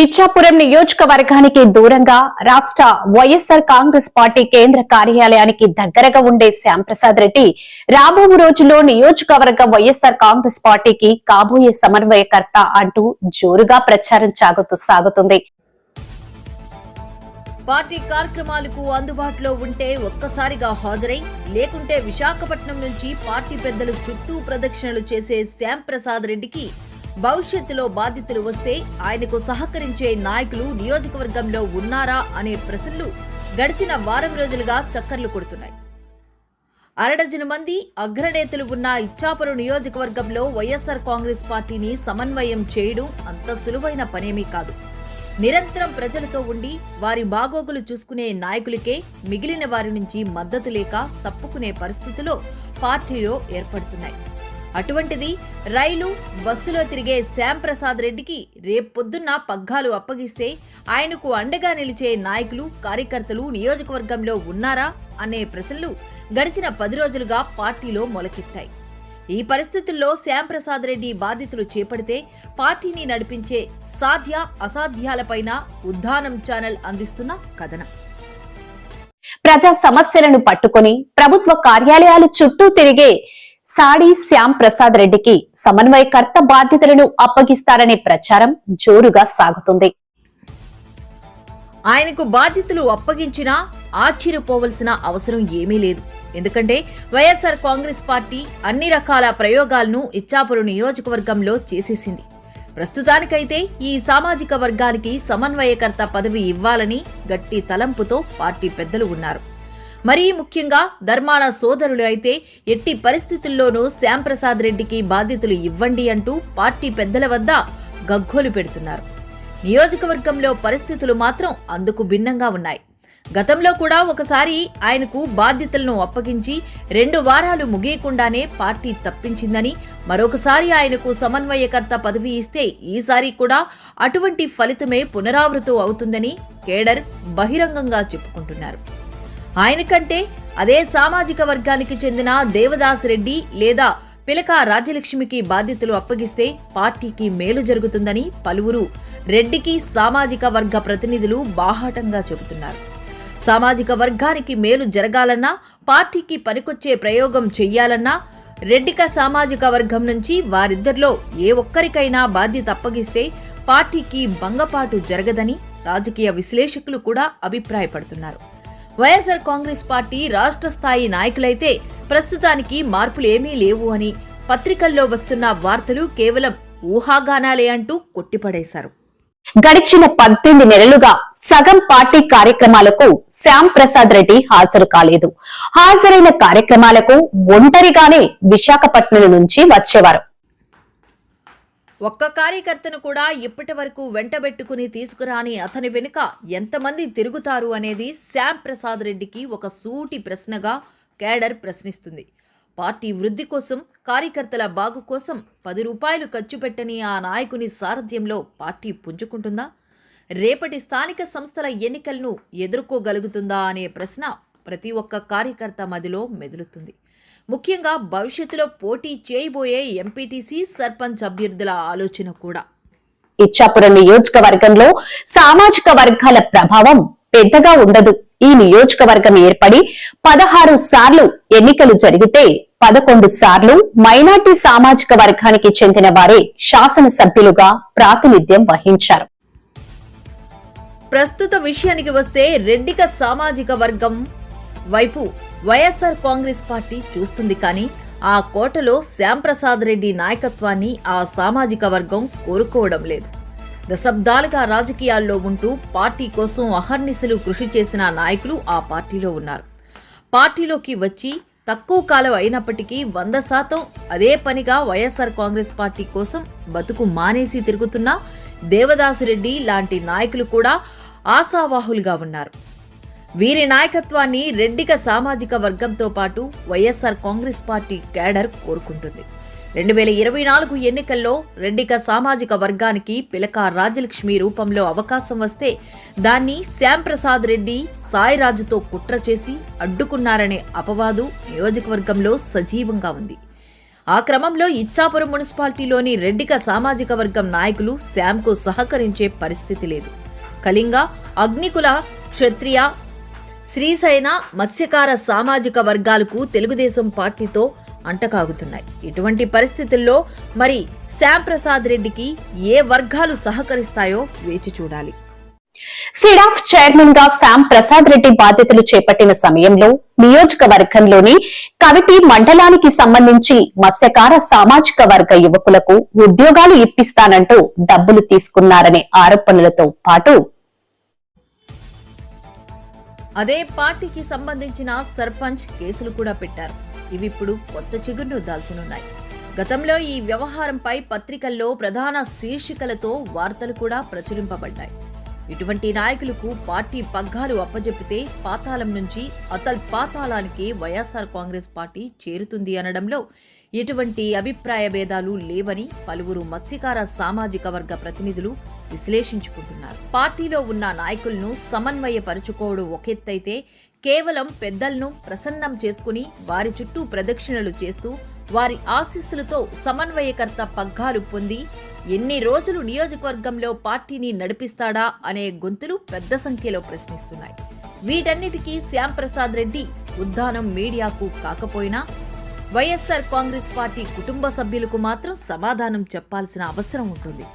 ఇచ్చాపురం నియోజకవర్గానికి దూరంగా రాష్ట్ర వైఎస్ఆర్ కాంగ్రెస్ పార్టీ కేంద్ర కార్యాలయానికి దగ్గరగా ఉండే శ్యాంప్రసాద్ రెడ్డి రాబో రోజుల్లో నియోజకవర్గ వైఎస్ఆర్ కాంగ్రెస్ పార్టీకి కాబోయే సమన్వయకర్త అంటూ జోరుగా ప్రచారం సాగుతూ సాగుతుంది. పార్టీ కార్యక్రమాలకు అందుబాటులో ఉంటే ఒక్కసారిగా హాజరై లేకుంటే విశాఖపట్నం నుంచి పార్టీ పెద్దలు చుట్టూ ప్రదక్షిణలు చేసే శ్యాంప్రసాద్ రెడ్డికి భవిష్యత్తులో బాధితులు వస్తే ఆయనకు సహకరించే నాయకులు నియోజకవర్గంలో ఉన్నారా అనే ప్రశ్నలు గడిచిన వారం రోజులుగా చక్కర్లు కొడుతున్నాయి. అరడజను మంది అగ్రనేతలు ఉన్న ఇచ్చాపురం నియోజకవర్గంలో వైఎస్ఆర్ కాంగ్రెస్ పార్టీని సమన్వయం చేయడం అంత సులువైన పనేమీ కాదు. నిరంతరం ప్రజలతో ఉండి వారి బాగోగులు చూసుకునే నాయకులకే మిగిలిన వారి నుంచి మద్దతు లేక తప్పుకునే పరిస్థితులు పార్టీలో ఏర్పడుతున్నాయి. అటువంటిది రైలు బస్సులో తిరిగే శ్యామ్ ప్రసాద్ రెడ్డికి రేపొద్దున్న పగ్గాలు అప్పగిస్తే ఆయనకు అండగా నిలిచే నాయకులు కార్యకర్తలు నియోజకవర్గంలో ఉన్నారా అనే ప్రశ్నలు గడిచిన పది రోజులుగా పార్టీలో మొలకెత్తాయి. ఈ పరిస్థితుల్లో శ్యామ్ ప్రసాద్ రెడ్డి బాధితులు చేపడితే పార్టీని నడిపించే సాధ్య అసాధ్యాలపైన ఉద్దానం ఛానల్ అందిస్తున్న కథనం. ప్రజా సమస్యలను పట్టుకొని ప్రభుత్వ కార్యాలయాలు చుట్టూ తిరిగే సాడి శ్యామ్ ప్రసాద్ రెడ్డికి సమన్వయకర్త బాధ్యతలను అప్పగిస్తారనే ప్రచారం జోరుగా సాగుతుంది. ఆయనకు బాధ్యతలు అప్పగించినా ఆశ్చర్యపోవలసిన అవసరం ఏమీ లేదు. ఎందుకంటే వైఎస్ఆర్ కాంగ్రెస్ పార్టీ అన్ని రకాల ప్రయోగాలను ఇచ్చాపురం నియోజకవర్గంలో చేసేసింది. ప్రస్తుతానికైతే ఈ సామాజిక వర్గానికి సమన్వయకర్త పదవి ఇవ్వాలని గట్టి తలంపుతో పార్టీ పెద్దలు ఉన్నారు. మరీ ముఖ్యంగా ధర్మాన సోదరులు అయితే ఎట్టి పరిస్థితుల్లోనూ శ్యాంప్రసాద్ రెడ్డికి బాధ్యతలు ఇవ్వండి అంటూ పార్టీ పెద్దల వద్ద గగ్గోలు పెడుతున్నారు. నియోజకవర్గంలో పరిస్థితులు మాత్రం అందుకు భిన్నంగా ఉన్నాయి. గతంలో కూడా ఒకసారి ఆయనకు బాధ్యతలను అప్పగించి రెండు వారాలు ముగియకుండానే పార్టీ తప్పించిందని మరొకసారి ఆయనకు సమన్వయకర్త పదవి ఇస్తే ఈసారి కూడా అటువంటి ఫలితమే పునరావృతం అవుతుందని కేడర్ బహిరంగంగా చెప్పుకుంటున్నారు. ఆయన కంటే అదే సామాజిక వర్గానికి చెందిన దేవదాస్ రెడ్డి లేదా పిలక రాజ్యలక్ష్మికి బాధ్యతలు అప్పగిస్తే పార్టీకి మేలు జరుగుతుందని పలువురు. రెడ్డికి సామాజిక వర్గ ప్రతినిధులు బాహాటంగా చెబుతున్నారు. సామాజిక వర్గానికి మేలు జరగాలన్నా పార్టీకి పనికొచ్చే ప్రయోగం చెయ్యాలన్నా రెడ్డిక సామాజిక వర్గం నుంచి వారిద్దరిలో ఏ ఒక్కరికైనా బాధ్యత అప్పగిస్తే పార్టీకి భంగపాటు జరగదని రాజకీయ విశ్లేషకులు కూడా అభిప్రాయపడుతున్నారు. వైఎస్ఆర్ కాంగ్రెస్ పార్టీ రాష్ట్ర స్థాయి నాయకులైతే ప్రస్తుతానికి మార్పులు ఏమీ లేవు అని పత్రికల్లో వస్తున్న వార్తలు కేవలం ఊహాగానాలే అంటూ కొట్టిపడేశారు. గడిచిన పద్దెనిమిది నెలలుగా సగం పార్టీ కార్యక్రమాలకు శ్యామ్ ప్రసాద్ రెడ్డి హాజరు కాలేదు. హాజరైన కార్యక్రమాలకు ఒంటరిగానే విశాఖపట్నం నుంచి వచ్చేవారు. ఒక్క కార్యకర్తను కూడా ఇప్పటి వరకు వెంటబెట్టుకుని తీసుకురాని అతని వెనుక ఎంతమంది తిరుగుతారు అనేది శ్యామ్ ప్రసాద్ రెడ్డికి ఒక సూటి ప్రశ్నగా కేడర్ ప్రశ్నిస్తుంది. పార్టీ వృద్ధి కోసం కార్యకర్తల బాగు కోసం పది రూపాయలు ఖర్చు పెట్టని ఆ నాయకుని సారథ్యంలో పార్టీ పుంజుకుంటుందా? రేపటి స్థానిక సంస్థల ఎన్నికలను ఎదుర్కోగలుగుతుందా అనే ప్రశ్న ప్రతి ఒక్క కార్యకర్త మదిలో మెదులుతుంది. ముఖ్యంగా భవిష్యత్తులో పోటీ చేయబోయే ఎంపీటీసీ సర్పంచ్ అభ్యర్థుల ఆలోచన కూడా. ఇచ్చాపురం నియోజకవర్గంలో సామాజిక వర్గాల ప్రభావం పెద్దగా ఉండదు. ఈ నియోజకవర్గం ఏర్పడి పదహారు సార్లు ఎన్నికలు జరిగితే పదకొండు సార్లు మైనార్టీ సామాజిక వర్గానికి చెందిన వారే శాసనసభ్యులుగా ప్రాతినిధ్యం వహించారు. ప్రస్తుత విషయానికి వస్తే రెడ్డిక సామాజిక వర్గం వైపు వైఎస్ఆర్ కాంగ్రెస్ పార్టీ చూస్తుంది కానీ ఆ కోటలో శ్యాంప్రసాద్ రెడ్డి నాయకత్వాన్ని ఆ సామాజిక వర్గం కోరుకోవడం లేదు. దశాబ్దాలుగా రాజకీయాల్లో ఉంటూ పార్టీ కోసం అహర్నిశలు కృషి చేసిన నాయకులు ఆ పార్టీలో ఉన్నారు. పార్టీలోకి వచ్చి తక్కువ కాలం అయినప్పటికీ వంద శాతం అదే పనిగా వైఎస్ఆర్ కాంగ్రెస్ పార్టీ కోసం బతుకు మానేసి తిరుగుతున్న దేవదాసురెడ్డి లాంటి నాయకులు కూడా ఆశావాహులుగా ఉన్నారు. వీరి నాయకత్వాన్ని రెడ్డిక సామాజిక వర్గంతో పాటు వైఎస్ఆర్ కాంగ్రెస్ పార్టీ కేడర్ కోరుకుంటుంది. రెండు వేల ఇరవై నాలుగు ఎన్నికల్లో రెడ్డిక సామాజిక వర్గానికి పిలక రాజలక్ష్మి రూపంలో అవకాశం వస్తే దాన్ని శ్యాంప్రసాద్ రెడ్డి సాయిరాజుతో కుట్ర చేసి అడ్డుకున్నారనే అపవాదు నియోజకవర్గంలో సజీవంగా ఉంది. ఆ క్రమంలో ఇచ్చాపురం మున్సిపాలిటీలోని రెడ్డిక సామాజిక వర్గం నాయకులు శ్యామ్కు సహకరించే పరిస్థితి లేదు. కళింగ అగ్నికుల క్షత్రియ శ్రీశైన మత్స్యకార సామాజిక వర్గాలకు తెలుగుదేశం పార్టీతో అంటకాగుతున్నాయి. ఇటువంటి పరిస్థితుల్లో మరి శ్యామ్ ప్రసాద్ రెడ్డికి ఏ వర్గాలు సహకరిస్తాయో వేచి చూడాలి. సిడాఫ్ చైర్మన్గా శ్యామ్ ప్రసాద్ రెడ్డి బాధ్యతలు చేపట్టిన సమయంలో నియోజకవర్గంలోని కవిటి మండలానికి సంబంధించి మత్స్యకార సామాజిక వర్గ యువకులకు ఉద్యోగాలు ఇప్పిస్తానంటూ డబ్బులు తీసుకున్నారనే ఆరోపణలతో పాటు అదే పార్టీకి సంబంధించిన సర్పంచ్ కేసులు కూడా పెట్టారు. ఇవి ఇప్పుడు కొత్త చిగురును దాల్చనున్నాయి. గతంలో ఈ వ్యవహారంపై పత్రికల్లో ప్రధాన శీర్షికలతో వార్తలు కూడా ప్రచురింపబడ్డాయి. ఇటువంటి నాయకులకు పార్టీ పగ్గాలు అప్పజెపితే పాతాళం నుంచి అతల్ పాతాళానికి వైఎస్ఆర్ కాంగ్రెస్ పార్టీ చేరుతుంది అనడంలో ఎటువంటి అభిప్రాయ భేదాలు లేవని పలువురు మత్స్యకార సామాజిక వర్గ ప్రతినిధులు విశ్లేషించుకుంటున్నారు. పార్టీలో ఉన్న నాయకులను సమన్వయపరుచుకోవడం ఒకెత్తైతే కేవలం పెద్దలను ప్రసన్నం చేసుకుని వారి చుట్టూ ప్రదక్షిణలు చేస్తూ వారి ఆశీస్సులతో సమన్వయకర్త పగ్గాలు పొంది ఎన్ని రోజులు నియోజకవర్గంలో పార్టీని నడిపిస్తాడా అనే గొంతులు పెద్ద సంఖ్యలో ప్రశ్నిస్తున్నాయి. వీటన్నిటికీ శ్యాంప్రసాద్ రెడ్డి ఉద్దానం మీడియాకు కాకపోయినా వైఎస్ఆర్ కాంగ్రెస్ పార్టీ కుటుంబ సభ్యులకు మాత్రం సమాధానం చెప్పాల్సిన అవసరం ఉంటుంది.